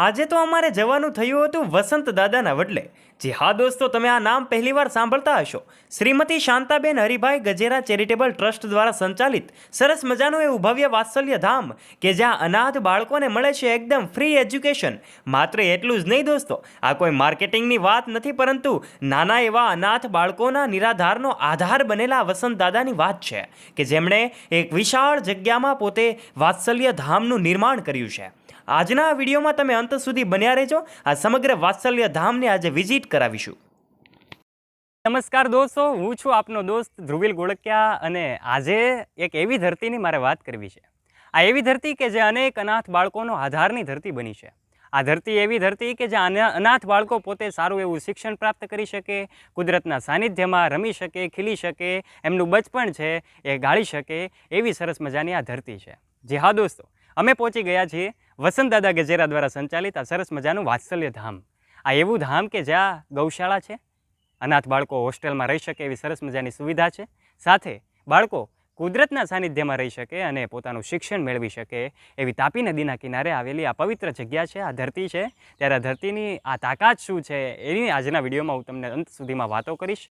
આજે તો અમારે જવાનું થયું હતું વસંત દાદાના વડલે. જી હા દોસ્તો, તમે આ નામ પહેલીવાર સાંભળતા હશો. શ્રીમતી શાંતાબેન હરિભાઈ ગજેરા ચેરિટેબલ ટ્રસ્ટ દ્વારા સંચાલિત સરસ મજાનું એવું ભવ્ય વાત્સલ્ય ધામ કે જ્યાં અનાથ બાળકોને મળે છે એકદમ ફ્રી એજ્યુકેશન. માત્ર એટલું જ નહીં દોસ્તો, આ કોઈ માર્કેટિંગની વાત નથી પરંતુ નાના એવા અનાથ બાળકોના નિરાધારનો આધાર બનેલા વસંત દાદાની વાત છે, કે જેમણે એક વિશાળ જગ્યામાં પોતે વાત્સલ્ય ધામનું નિર્માણ કર્યું છે. આજના આ વિડીયોમાં તમે અંત સુધી બન્યા રહેજો. આ સમગ્ર વાત્સલ્ય ધામને આજે વિઝિટ કરાવીશું. નમસ્કાર દોસ્તો, હું છું આપનો દોસ્ત ધ્રુવિલ ગોળકિયા અને આજે એક એવી ધરતીની મારે વાત કરવી છે. આ એવી ધરતી કે જે અનેક અનાથ બાળકોનો આધારની ધરતી બની છે. આ ધરતી એવી ધરતી કે જ્યાં અનાથ બાળકો પોતે સારું એવું શિક્ષણ પ્રાપ્ત કરી શકે, કુદરતના સાનિધ્યમાં રમી શકે, ખીલી શકે, એમનું બચપણ છે એ ગાળી શકે એવી સરસ મજાની આ ધરતી છે. જી હા દોસ્તો, અમે પહોંચી ગયા છીએ વસંત દાદા ગજેરા દ્વારા સંચાલિત આ સરસ મજાનું વાત્સલ્ય ધામ. આ એવું ધામ કે જ્યાં ગૌશાળા છે, અનાથ બાળકો હોસ્ટેલમાં રહી શકે એવી સરસ મજાની સુવિધા છે. સાથે બાળકો કુદરતના સાનિધ્યમાં રહી શકે અને પોતાનું શિક્ષણ મેળવી શકે એવી તાપી નદીના કિનારે આવેલી આ પવિત્ર જગ્યા છે, આ ધરતી છે. ત્યારે આ ધરતીની આ તાકાત શું છે, એની આજના વિડીયોમાં હું તમને અંત સુધીમાં વાતો કરીશ.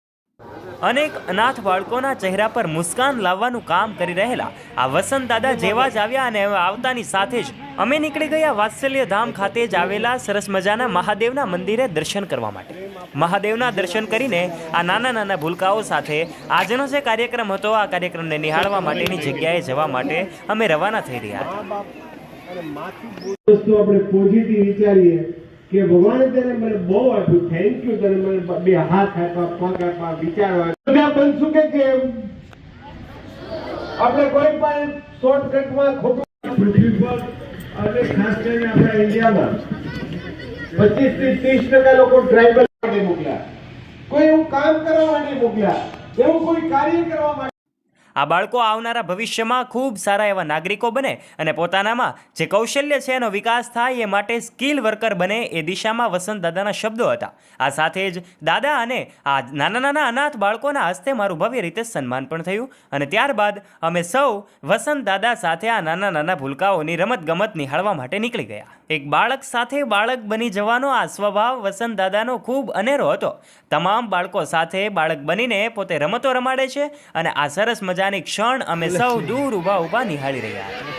અનેક અનાથ બાળકોના ચહેરા પર મુસ્કાન લાવવાનું કામ કરી રહેલા આ વસંત દાદા જેવા જ આવ્યા અને આવતાની સાથે જ અમે નીકળી ગયા વાત્સલ્ય ધામ ખાતે જ આવેલા સરસ મજાના મહાદેવના મંદિરે દર્શન કરવા માટે. મહાદેવના દર્શન કરીને આ નાના નાના ભૂલકાઓ સાથે આજનો જે કાર્યક્રમ હતો, આ કાર્યક્રમને નિહાળવા માટેની જગ્યાએ જવા માટે અમે રવાના થઈ રહ્યા હતા. કે ભગવાને તને મને બહુ આપ્યું. થેન્ક યુ તને મને બે હાથ આપ્યા, પગ આપ્યા વિચારવા બધા બનશું કે કેમ આપણે કોઈ પણ શોર્ટકટમાં ખોટું પૃથ્વી પર અને ખાસ કરીને આપણા ઇન્ડિયામાં પચીસથી ત્રીસ ટકા લોકો ટ્રાઇબલ માટે મોકલ્યા. કોઈ એવું કામ કરવા માટે મોકલ્યા. એવું કોઈ કાર્ય કરવા માટે આ બાળકો આવનારા ભવિષ્યમાં ખૂબ સારા એવા નાગરિકો બને અને પોતાનામાં જે કૌશલ્ય છે એનો વિકાસ થાય એ માટે સ્કિલ વર્કર બને એ દિશામાં વસંત દાદાના શબ્દો હતા. આ સાથે જ દાદા અને આ નાના નાના અનાથ બાળકોના હસ્તે મારું ભવ્ય રીતે સન્માન પણ થયું અને ત્યારબાદ અમે સૌ વસંત દાદા સાથે આ નાના નાના ભૂલકાઓની રમત ગમત નિહાળવા માટે નીકળી ગયા. એક બાળક સાથે બાળક બની જવાનો આ સ્વભાવ વસંત દાદાનો ખૂબ અનેરો હતો. તમામ બાળકો સાથે બાળક બનીને પોતે રમતો રમાડે છે અને આ સરસ મજાની ક્ષણ અમે સૌ દૂર ઊભા ઊભા નિહાળી રહ્યા હતા.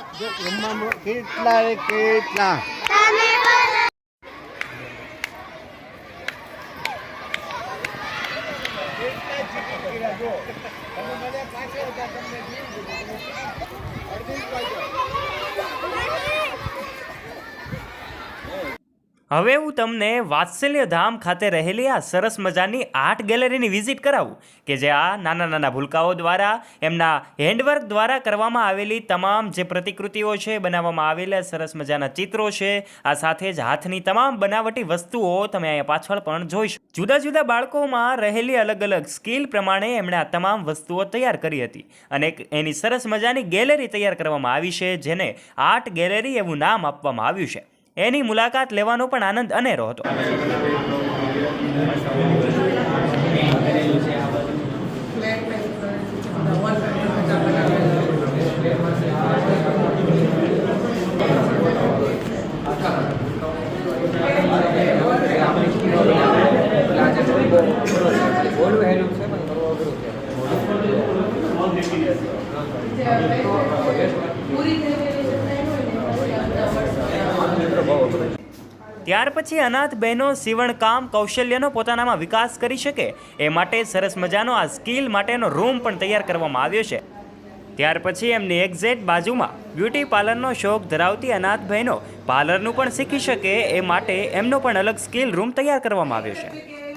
કેટલા કેટલા? રે કેટલા હવે હું તમને વાત્સલ્ય ધામ ખાતે રહેલી આ સરસ મજાની આર્ટ ગેલેરીની વિઝિટ કરાવું કે જે આ નાના નાના ભૂલકાઓ દ્વારા, એમના હેન્ડવર્ક દ્વારા કરવામાં આવેલી તમામ જે પ્રતિકૃતિઓ છે, બનાવવામાં આવેલા સરસ મજાના ચિત્રો છે, આ સાથે જ હાથની તમામ બનાવટી વસ્તુઓ તમે અહીંયા પાછળ પણ જોઈ જુદા જુદા બાળકોમાં રહેલી અલગ અલગ સ્કિલ પ્રમાણે એમણે આ તમામ વસ્તુઓ તૈયાર કરી હતી અને એની સરસ મજાની ગેલેરી તૈયાર કરવામાં આવી છે, જેને આર્ટ ગેલેરી એવું નામ આપવામાં આવ્યું છે. એની મુલાકાત લેવાનો પણ આનંદ અનેરો હતો. ત્યાર પછી અનાથ બહેનો સીવણકામ કૌશલ્યનો પોતાનામાં વિકાસ કરી શકે એ માટે સરસ મજાનો આ સ્કિલ માટેનો રૂમ પણ તૈયાર કરવામાં આવ્યો છે. ત્યાર પછી એમની એક્ઝેક્ટ બાજુમાં બ્યુટી પાર્લરનો શોખ ધરાવતી અનાથ બહેનો પાર્લરનું પણ શીખી શકે એ માટે એમનો પણ અલગ સ્કિલ રૂમ તૈયાર કરવામાં આવ્યો છે.